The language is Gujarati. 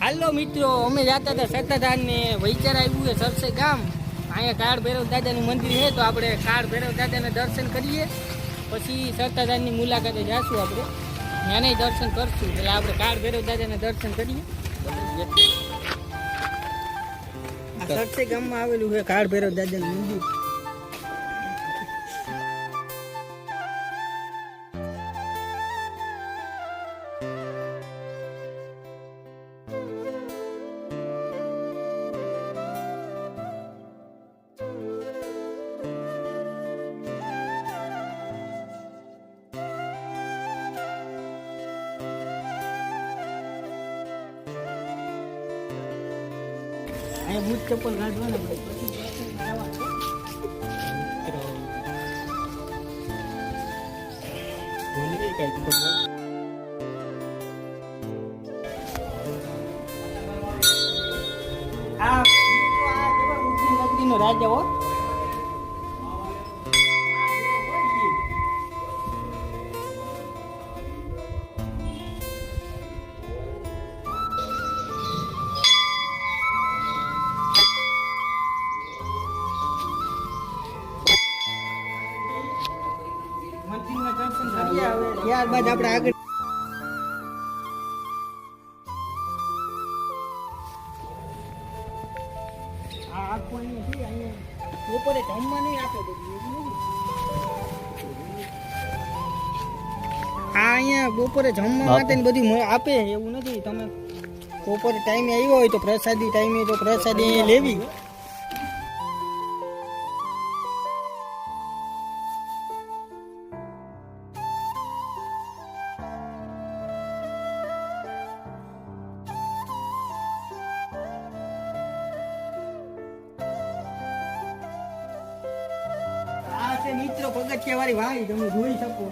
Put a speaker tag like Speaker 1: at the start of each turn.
Speaker 1: હાલો મિત્રો, અમે જતા હતા સત્તાધાર ને વૈચાર આવ્યું છે સરસે ગામ. અહીંયા કાળ ભૈરવ દાદાનું મંદિર છે, તો આપણે કાળ ભૈરવ દાદાના દર્શન કરીએ. પછી સત્તાધારની મુલાકાતે જાશું આપણે. ત્યાંને દર્શન કરશું, એટલે આપણે કાળ ભૈરવ દાદાના દર્શન કરીએ. સરસે ગામમાં આવેલું છે કાળ ભૈરવ દાદાનું મંદિર. અહીંયા બૂટ ચપ્પલ કાઢવાના ભાઈ નગરીનો રાજા હો. ત્યારબાદ આપણે આગળ બપોરે જમવા નહીં આપે. આ અહીંયા બપોરે જમવા માટે ને બધું આપે એવું નથી. તમે બપોરે ટાઈમે આવ્યો હોય તો પ્રસાદી ટાઈમે તો પ્રસાદી લેવી. છે મિત્રો પગથિયા વાળી વાળી તમે જોઈ શકો.